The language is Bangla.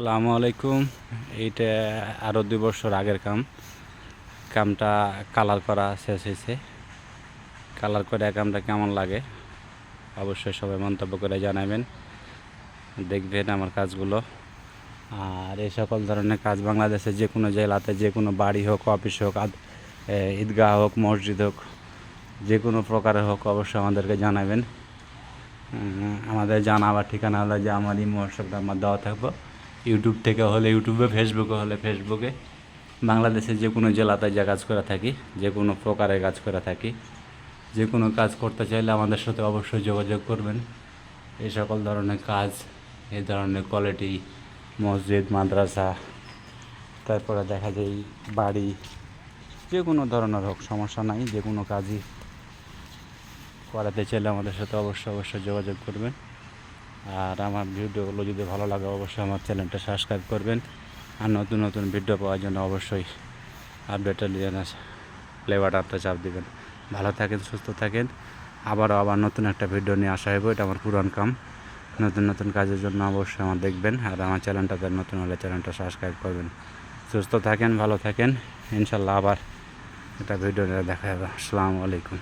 সালামু আলাইকুম। এইটা আরও দুই বছর আগের কাম। কামটা কালার করা শেষ হয়েছে। কালার করে কামটা কেমন লাগে অবশ্যই সবাই মন্তব্য করে জানাবেন। দেখবেন আমার কাজগুলো। আর এই সকল ধরনের কাজ বাংলাদেশে যে কোনো জেলাতে, যে কোনো বাড়ি হোক, অফিস হোক ঈদগাহ হোক, মসজিদ হোক, যে কোনো প্রকারের হোক অবশ্যই আমাদেরকে জানাবেন। আমাদের জানাবার ঠিকানা হলো যে আমার ইমো হোয়াটসঅ্যাপ নাম্বার দেওয়া থাকব। ইউটিউব থেকে হলে, ইউটিউবে ফেসবুকে হলে ফেসবুকে বাংলাদেশের যে কোনো জেলাতে যা কাজ করে থাকি, যে কোনো প্রকারে কাজ করে থাকি, যে কোনো কাজ করতে চাইলে আমাদের সাথে অবশ্যই যোগাযোগ করবেন। এই সকল ধরনের কাজ, এই ধরনের কোয়ালিটি মসজিদ, মাদ্রাসা, তারপরে দেখা যায় বাড়ি, যে কোনো ধরনের হোক, সমস্যা নাই, যে কোনো কাজই করাতে চাইলে আমাদের সাথে অবশ্যই অবশ্যই যোগাযোগ করবেন। আর আমার ভিডিওগুলো যদি ভালো লাগে, অবশ্যই আমার চ্যানেলটা সাবস্ক্রাইব করবেন। আর নতুন নতুন ভিডিও পাওয়ার জন্য অবশ্যই আপডেটের জন্য প্লে বাটনটা চাপ দেবেন। ভালো থাকেন, সুস্থ থাকেন। আবারও আবার নতুন একটা ভিডিও নিয়ে আসা হবে এটা আমার পুরান কাম। নতুন নতুন কাজের জন্য অবশ্যই আমার দেখবেন। আর আমার চ্যানেলটাতে নতুন হলে চ্যানেলটা সাবস্ক্রাইব করবেন। সুস্থ থাকেন, ভালো থাকেন। ইনশাল্লাহ আবার একটা ভিডিও নিয়ে দেখা যাবে আসসালামু আলাইকুম।